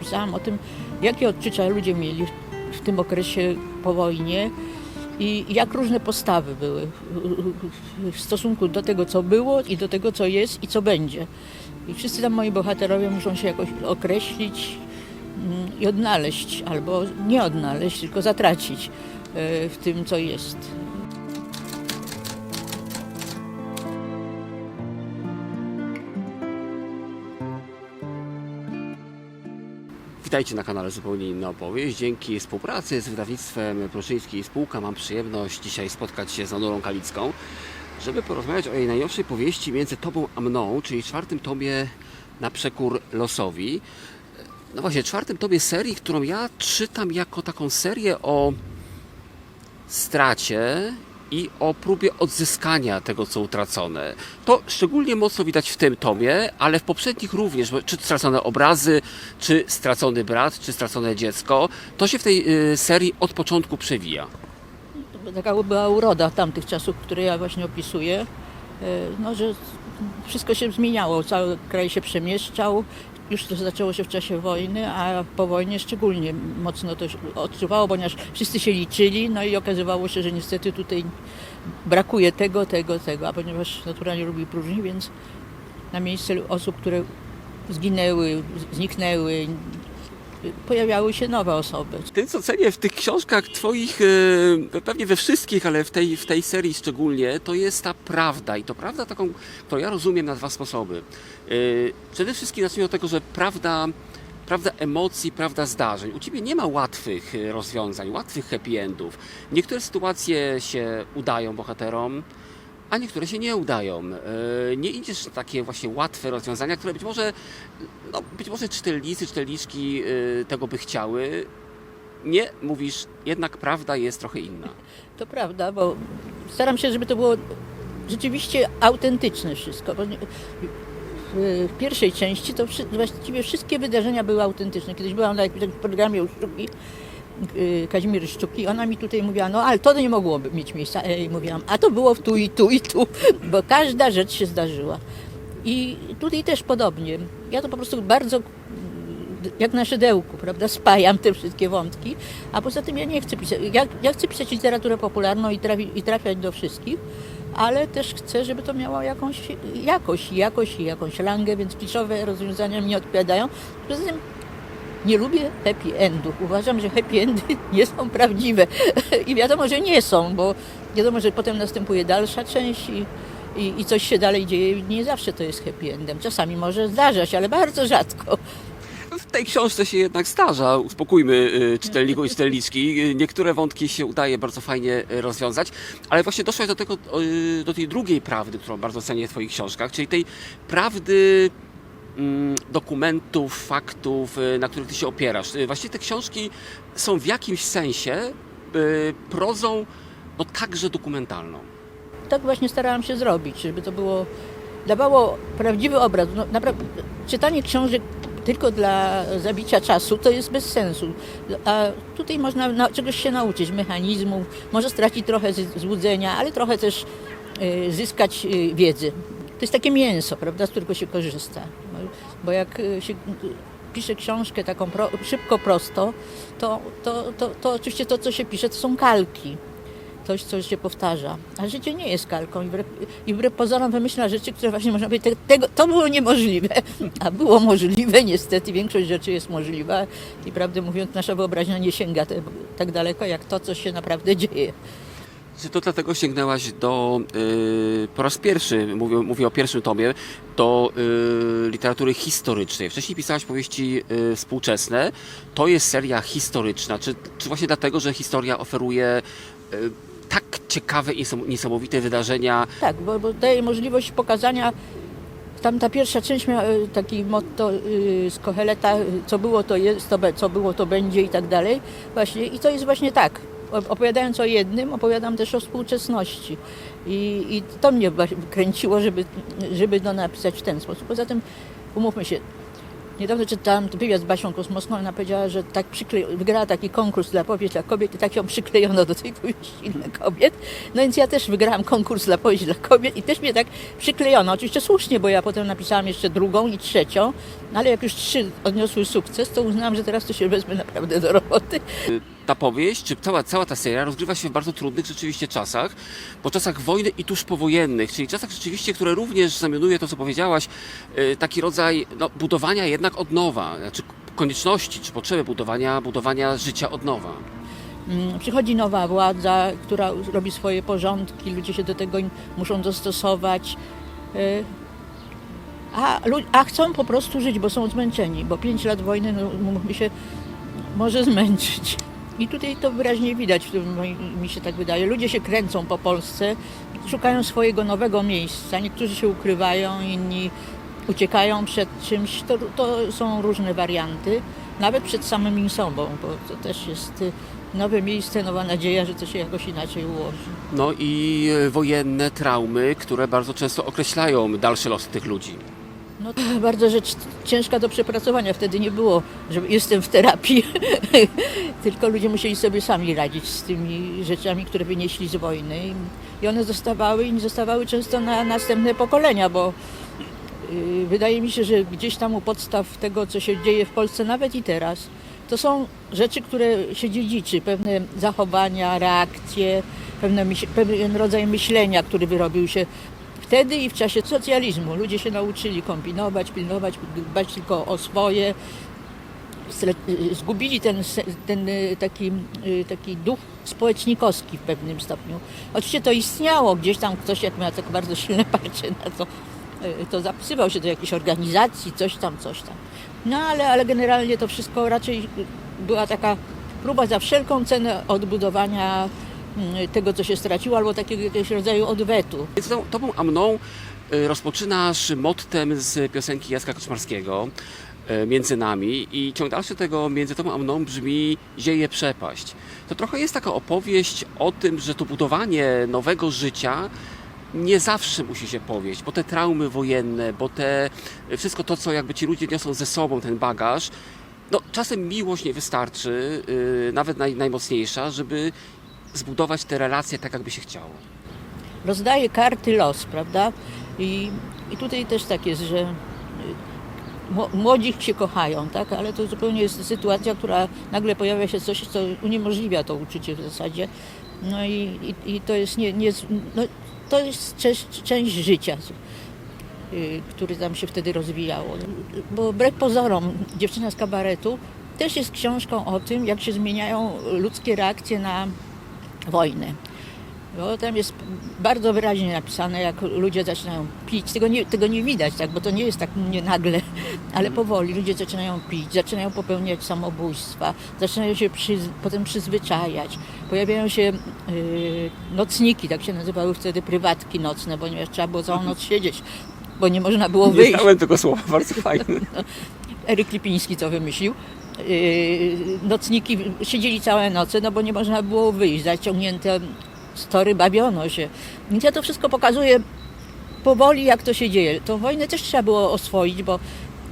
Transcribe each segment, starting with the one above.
pisałam o tym, jakie odczucia ludzie mieli w, tym okresie po wojnie i jak różne postawy były w- w stosunku do tego, co było i do tego, co jest i co będzie. I wszyscy tam moi bohaterowie muszą się jakoś określić mm, i odnaleźć, albo nie odnaleźć, tylko zatracić e, w tym, co jest. Witajcie na kanale Zupełnie Inna Opowieść. Dzięki współpracy z wydawnictwem Pruszyńskiej Spółka mam przyjemność dzisiaj spotkać się z Honorą Kalicką, żeby porozmawiać o jej najnowszej powieści Między Tobą a Mną, czyli czwartym tomie Na przekór losowi. No właśnie, czwartym tomie serii, którą ja czytam jako taką serię o stracie i o próbie odzyskania tego, co utracone. To szczególnie mocno widać w tym tomie, ale w poprzednich również, czy stracone obrazy, czy stracony brat, czy stracone dziecko, to się w tej y, serii od początku przewija. To Taka była uroda tamtych czasów, które ja właśnie opisuję, e, no, że wszystko się zmieniało, cały kraj się przemieszczał. Już to zaczęło się w czasie wojny, a po wojnie szczególnie mocno to odczuwało, ponieważ wszyscy się liczyli, no i okazywało się, że niestety tutaj brakuje tego, tego, tego, a ponieważ naturalnie lubi próżni, więc na miejsce osób, które zginęły, zniknęły, pojawiały się nowe osoby. Tym, co cenię w tych książkach Twoich, y, pewnie we wszystkich, ale w tej, w tej serii szczególnie, to jest ta prawda. I to prawda taką, którą ja rozumiem na dwa sposoby. Y, Przede wszystkim zacznijmy od tego, że prawda, prawda emocji, prawda zdarzeń. U Ciebie nie ma łatwych y, rozwiązań, łatwych happy endów. Niektóre sytuacje się udają bohaterom, a niektóre się nie udają. E, Nie idziesz na takie właśnie łatwe rozwiązania, które być może, no, być może czytelnicy, czytelniczki e, tego by chciały. Nie, mówisz, jednak prawda jest trochę inna. To prawda, bo staram się, żeby to było rzeczywiście autentyczne wszystko. W, w pierwszej części to właściwie wszystkie wydarzenia były autentyczne. Kiedyś byłam na jakimś programie u Sztuki, yy, Kazimiery Sztuki, ona mi tutaj mówiła, no ale to nie mogło mieć miejsca. Ja jej mówiłam, a to było w tu i tu i tu, bo każda rzecz się zdarzyła. I tutaj też podobnie. Ja to po prostu bardzo jak na szydełku, prawda, spajam te wszystkie wątki, a poza tym ja nie chcę pisać, ja, ja chcę pisać literaturę popularną i, trafi, i trafiać do wszystkich, ale też chcę, żeby to miało jakąś jakość, jakość i jakąś rangę, więc kliszowe rozwiązania mi nie odpowiadają. Poza tym nie lubię happy endów. Uważam, że happy endy nie są prawdziwe i wiadomo, że nie są, bo wiadomo, że potem następuje dalsza część i, i, i coś się dalej dzieje. Nie zawsze to jest happy endem. Czasami może zdarzać, ale bardzo rzadko. W tej książce się jednak zdarza, uspokójmy y, czytelników i czytelniczki. Niektóre wątki się udaje bardzo fajnie y, rozwiązać, ale właśnie doszłaś do tego, y, do tej drugiej prawdy, którą bardzo cenię w Twoich książkach, czyli tej prawdy dokumentów, faktów, y, na których Ty się opierasz. Y, Właściwie te książki są w jakimś sensie y, prozą no także dokumentalną. tak właśnie starałam się zrobić, żeby to było, dawało prawdziwy obraz. No, naprawdę, czytanie książek tylko dla zabicia czasu to jest bez sensu. A tutaj można na, czegoś się nauczyć, mechanizmów, może stracić trochę złudzenia, ale trochę też y, zyskać y, wiedzy. To jest takie mięso, prawda, z którego się korzysta. Bo, jak y, się y, pisze książkę taką pro, szybko, prosto, to, to, to, to oczywiście to, co się pisze, to są kalki coś, co się powtarza. A życie nie jest kalką i wbrew, i wbrew pozorom wymyśla rzeczy, które właśnie można powiedzieć, te, tego, to było niemożliwe, a było możliwe, niestety większość rzeczy jest możliwa i prawdę mówiąc nasza wyobraźnia nie sięga te, tak daleko jak to, co się naprawdę dzieje. Czy to dlatego sięgnęłaś do, y, po raz pierwszy, mówię, mówię o pierwszym tomie, do y, literatury historycznej. Wcześniej pisałaś powieści y, współczesne. To jest seria historyczna. Czy, czy właśnie dlatego, że historia oferuje y, tak ciekawe i niesam- niesamowite wydarzenia? Tak, bo, bo daje możliwość pokazania. Tam ta pierwsza część miała y, taki motto y, z Koheleta, y, co było to jest, to be, co było to będzie i tak dalej. Właśnie i to jest właśnie tak. Opowiadając o jednym, opowiadam też o współczesności. I, i to mnie kręciło, żeby, żeby to napisać w ten sposób. Poza tym, umówmy się, Niedawno czytałam wywiad z Basią Kosmoską, ona powiedziała, że tak przyklej... wygrała taki konkurs dla powieść dla kobiet i tak ją przyklejono do tej powieści dla kobiet. No więc ja też wygrałam konkurs dla powieść dla kobiet i też mnie tak przyklejono. Oczywiście słusznie, bo ja potem napisałam jeszcze drugą i trzecią, no ale jak już trzy odniosły sukces, to uznałam, że teraz to się wezmę naprawdę do roboty. Ta powieść, czy cała, cała ta seria rozgrywa się w bardzo trudnych rzeczywiście czasach, po czasach wojny i tuż powojennych, czyli czasach rzeczywiście, które również znamionuje to, co powiedziałaś, y, taki rodzaj no, budowania jednak od nowa, znaczy konieczności, czy potrzeby budowania, budowania życia od nowa. Mm, Przychodzi nowa władza, która robi swoje porządki, ludzie się do tego muszą dostosować. y, A, a chcą po prostu żyć, bo są zmęczeni, bo pięć lat wojny no, mógłby się może zmęczyć. I tutaj to wyraźnie widać, mi się tak wydaje. Ludzie się kręcą po Polsce, szukają swojego nowego miejsca. Niektórzy się ukrywają, inni uciekają przed czymś. To, to są różne warianty, nawet przed samymi sobą, bo to też jest y, nowe miejsce, nowa nadzieja, że to się jakoś inaczej ułoży. No i e, wojenne traumy, które bardzo często określają dalsze losy tych ludzi. No bardzo rzecz ciężka do przepracowania. Wtedy nie było, że jestem w terapii, tylko ludzie musieli sobie sami radzić z tymi rzeczami, które wynieśli z wojny. I one zostawały i zostawały często na następne pokolenia, bo yy, wydaje mi się, że gdzieś tam u podstaw tego, co się dzieje w Polsce, nawet i teraz, to są rzeczy, które się dziedziczy, pewne zachowania, reakcje, pewne, pewien rodzaj myślenia, który wyrobił się Wtedy i w czasie socjalizmu ludzie się nauczyli kombinować, pilnować, dbać tylko o swoje. Zgubili ten, ten y, taki, y, taki duch społecznikowski w pewnym stopniu. Oczywiście to istniało, gdzieś tam ktoś jak miał tak bardzo silne parcie na to, y, to zapisywał się do jakiejś organizacji, coś tam, coś tam. No ale, ale generalnie to wszystko raczej była taka próba za wszelką cenę odbudowania tego, co się straciło, albo takiego jakiegoś rodzaju odwetu. Więc tą, tobą a mną y, rozpoczynasz mottem z piosenki Jacka Koczmarskiego y, Między nami i ciąg dalszy tego Między tobą a mną brzmi Zieje przepaść. To trochę jest taka opowieść o tym, że to budowanie nowego życia nie zawsze musi się powieść, bo te traumy wojenne, bo te wszystko to, co jakby ci ludzie niosą ze sobą, ten bagaż, no czasem miłość nie wystarczy, y, nawet naj, najmocniejsza, żeby zbudować te relacje tak, jakby się chciało. rozdaje karty los, prawda? I, i tutaj też tak jest, że y, mło- młodzi się kochają, tak? Ale to zupełnie jest sytuacja, która nagle pojawia się coś, co uniemożliwia to uczucie w zasadzie. No i, i, i to jest nie, nie no, to jest część, część życia, y, który tam się wtedy rozwijało. Bo wbrew pozorom, dziewczyna z kabaretu też jest książką o tym, jak się zmieniają ludzkie reakcje na wojnę. Bo tam jest bardzo wyraźnie napisane, jak ludzie zaczynają pić. Tego nie, tego nie widać, tak, bo to nie jest tak nie nagle, ale powoli ludzie zaczynają pić, zaczynają popełniać samobójstwa, zaczynają się przy, potem przyzwyczajać. Pojawiają się yy, nocniki, tak się nazywały wtedy prywatki nocne, ponieważ trzeba było całą noc siedzieć, bo nie można było Nie wyjść. znałem tego słowa, bardzo fajne. Eryk Lipiński to wymyślił. Yy, Nocniki siedzieli całe noce, no bo nie można było wyjść, zaciągnięte story, bawiono się. Więc ja to wszystko pokazuję powoli, jak to się dzieje. Tą wojnę też trzeba było oswoić, bo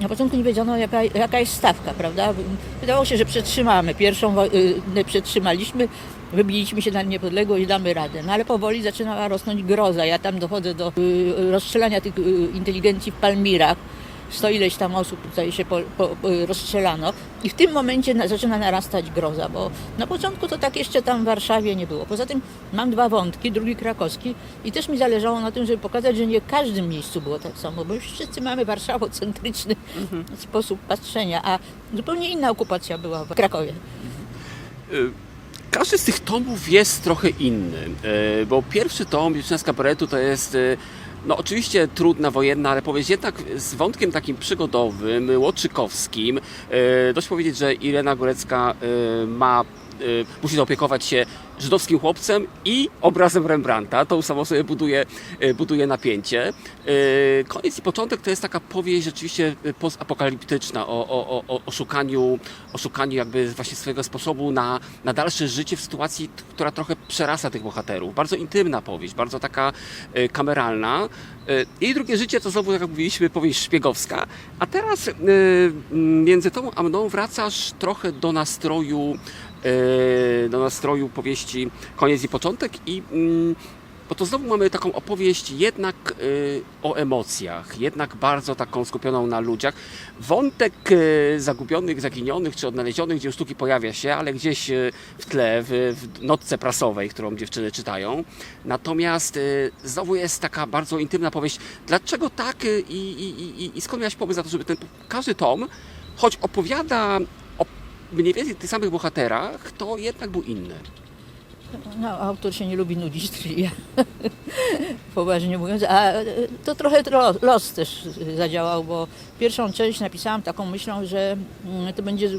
na początku nie wiedziano, jaka, jaka jest stawka, prawda? Wydawało się, że przetrzymamy. Pierwszą wojnę przetrzymaliśmy, wybiliśmy się na niepodległość, damy radę. No ale powoli zaczynała rosnąć groza. Ja tam dochodzę do y, rozstrzelania tych y, inteligencji w Palmirach. Sto ileś tam osób tutaj się po, po, rozstrzelano i w tym momencie na, zaczyna narastać groza, bo na początku to tak jeszcze tam w Warszawie nie było. Poza tym mam dwa wątki, drugi krakowski i też mi zależało na tym, żeby pokazać, że nie w każdym miejscu było tak samo, bo już wszyscy mamy warszawocentryczny sposób patrzenia, a zupełnie inna okupacja była w Krakowie. Y, Każdy z tych tomów jest trochę inny, y, bo pierwszy tom, z kabaretu, to jest y, no oczywiście trudna, wojenna, ale powieść jednak z wątkiem takim przygodowym, łotrzykowskim. Y, Dość powiedzieć, że Irena Górecka y, ma musi zaopiekować się żydowskim chłopcem i obrazem Rembrandta. To samo sobie buduje, y, buduje napięcie. Y, Koniec i początek to jest taka powieść rzeczywiście y, postapokaliptyczna o, o, o- o, szukaniu, o szukaniu jakby właśnie swojego sposobu na, na dalsze życie w sytuacji, która trochę przerasta tych bohaterów. Bardzo intymna powieść, bardzo taka y, kameralna. Y, Jej drugie życie to znowu, jak mówiliśmy, powieść szpiegowska. A teraz y, między tobą a mną wracasz trochę do nastroju, y, do nastroju powieści Koniec i początek i mm, bo to znowu mamy taką opowieść jednak y, o emocjach, jednak bardzo taką skupioną na ludziach. Wątek y, zagubionych, zaginionych czy odnalezionych dzieł sztuki pojawia się, ale gdzieś y, w tle, w, notce prasowej, którą dziewczyny czytają. Natomiast y, znowu jest taka bardzo intymna powieść. Dlaczego tak y, i, i, i, i skąd miałeś pomysł na to, żeby ten każdy tom, choć opowiada mniej więcej tych samych bohaterach, to jednak był inny. No, autor się nie lubi nudzić, czyli ja, poważnie mówiąc, a e, to trochę tro- los też zadziałał, bo pierwszą część napisałam taką myślą, że mm, to będzie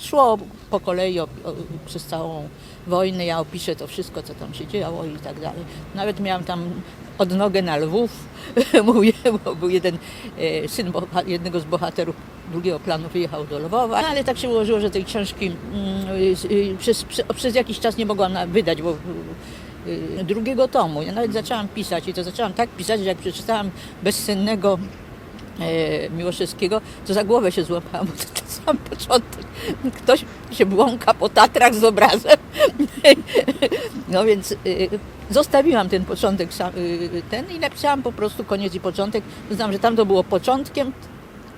szło po kolei o, o, przez całą wojnę, ja opiszę to wszystko, co tam się działo i tak dalej. Nawet miałam tam odnogę na Lwów, mówię, bo był jeden e, syn jednego z bohaterów drugiego planu wyjechał do Lwowa, ale tak się ułożyło, że tej książki mm, y, y, przez, przez, jakiś czas nie mogłam wydać, bo y, drugiego tomu. Ja nawet zaczęłam pisać i to zaczęłam tak pisać, że jak przeczytałam bezsennego e, Miłoszewskiego, to za głowę się złapałam, bo to, to sam początek. Ktoś się błąka po Tatrach z obrazem. No więc y, zostawiłam ten początek sam, y, ten i napisałam po prostu koniec i początek. Znam, że tam to było początkiem,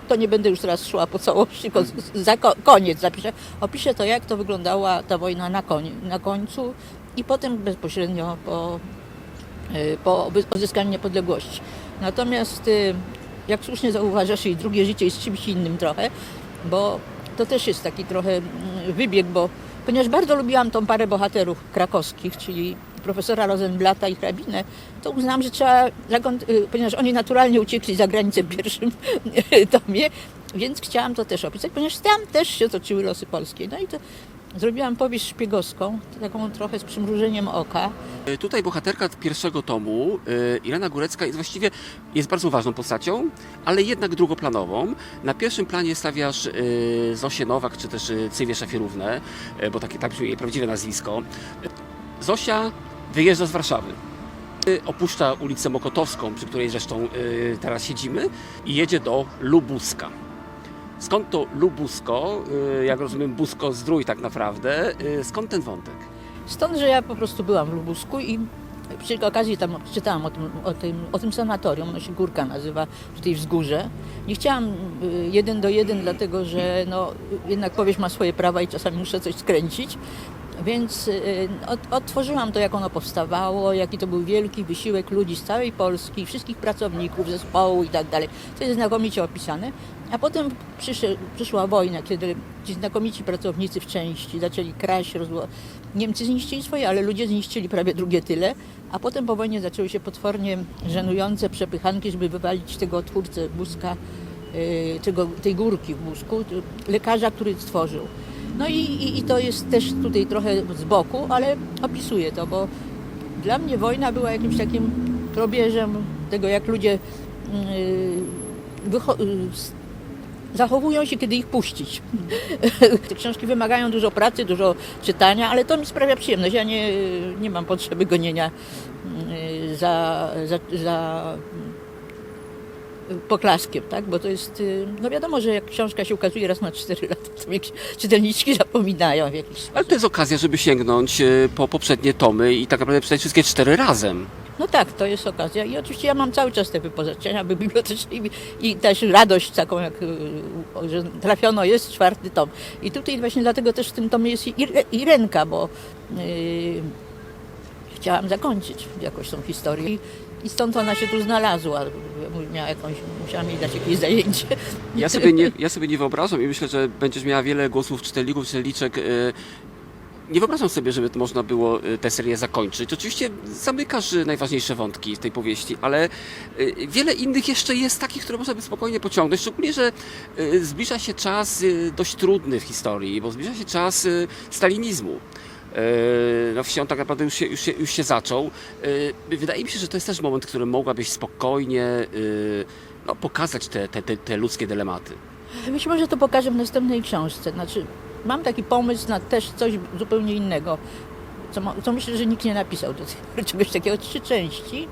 to nie będę już teraz szła po całości, z- za ko- koniec zapiszę. Opiszę to, jak to wyglądała ta wojna na, koń, na końcu i potem bezpośrednio po, y, po odzyskaniu niepodległości. Natomiast, y, jak słusznie zauważasz, i drugie życie jest czymś innym trochę, bo to też jest taki trochę mm, wybieg, bo ponieważ bardzo lubiłam tą parę bohaterów krakowskich, czyli profesora Rosenblata i hrabinę, to uznałam, że trzeba, y, ponieważ oni naturalnie uciekli za granicę w pierwszym tomie, więc chciałam to też opisać, ponieważ tam też się toczyły losy polskie. No i to zrobiłam powieść szpiegowską, taką trochę z przymrużeniem oka. Y, Tutaj bohaterka pierwszego tomu, y, Irena Górecka, jest właściwie jest bardzo ważną postacią, ale jednak drugoplanową. Na pierwszym planie stawiasz Zosię Nowak, czy też Cywię Szafirównę, y, bo takie tak brzmi jej prawdziwe nazwisko. Zosia wyjeżdża z Warszawy. Y, Opuszcza ulicę Mokotowską, przy której zresztą y, teraz siedzimy, i jedzie do Lubuska. Skąd to Lubusko? Y, Jak rozumiem, Busko zdrój tak naprawdę. Skąd ten wątek? Stąd, że ja po prostu byłam w Lubusku i przy okazji tam czytałam o tym, o tym, o tym sanatorium, ono się Górka nazywa, tutaj wzgórze. Nie chciałam jeden do jeden, dlatego że no, jednak powieść ma swoje prawa i czasami muszę coś skręcić. Więc y, ot, otworzyłam to, jak ono powstawało, jaki to był wielki wysiłek ludzi z całej Polski, wszystkich pracowników, zespołu i tak dalej. To jest znakomicie opisane. A potem przyszła wojna, kiedy ci znakomici pracownicy w części zaczęli kraść, rozło... Niemcy zniszczyli swoje, ale ludzie zniszczyli prawie drugie tyle. A potem po wojnie zaczęły się potwornie żenujące przepychanki, żeby wywalić tego twórcę Buzka, yy, tego, tej górki w Buzku, y, lekarza, który stworzył. No i, i, i to jest też tutaj trochę z boku, ale opisuję to, bo dla mnie wojna była jakimś takim probierzem tego, jak ludzie wycho- yy, s- zachowują się, kiedy ich puścić. Te książki wymagają dużo pracy, dużo czytania, ale to mi sprawia przyjemność. Ja nie, nie mam potrzeby gonienia yy, za, za, za poklaskiem, tak? Bo to jest, yy, no wiadomo, że jak książka się ukazuje raz na 4 lata, to mnie czytelniczki zapominają w jakiś sposób. Ale to jest okazja, żeby sięgnąć e, po poprzednie tomy i tak naprawdę przeczytać wszystkie cztery razem. No tak, to jest okazja. I oczywiście ja mam cały czas te wypożyczenia biblioteczne i, i też radość taką, jak, y, że trafiono jest czwarty tom. I tutaj właśnie dlatego też w tym tomie jest Ire- Irenka, bo y, chciałam zakończyć jakoś tą historię. I stąd ona się tu znalazła. Miała jakąś, musiałam jej dać jakieś zajęcie. Ja sobie, nie, ja sobie nie wyobrażam i myślę, że będziesz miała wiele głosów czytelników, czytelniczek, e, nie wyobrażam sobie, żeby można było y, tę serię zakończyć. Oczywiście zamykasz y, najważniejsze wątki w tej powieści, ale y, wiele innych jeszcze jest takich, które można by spokojnie pociągnąć. Szczególnie, że y, zbliża się czas y, dość trudny w historii, bo zbliża się czas y, stalinizmu. Y, No, wsi on tak naprawdę już się, już się, już się zaczął. Y, Wydaje mi się, że to jest też moment, w którym mogłabyś spokojnie y, no, pokazać te, te, te, te ludzkie dylematy. Być może to pokażę w następnej książce. Znaczy, mam taki pomysł na też coś zupełnie innego, co, co myślę, że nikt nie napisał do tej czegoś takiego, trzy części,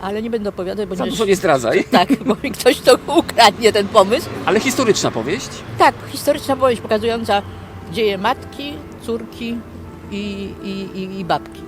ale nie będę opowiadać, bo Za nie... dużo nie zdradzaj. Tak, bo mi ktoś to ukradnie, ten pomysł. Ale historyczna powieść. Tak, historyczna powieść pokazująca dzieje matki, córki i, i, i babki.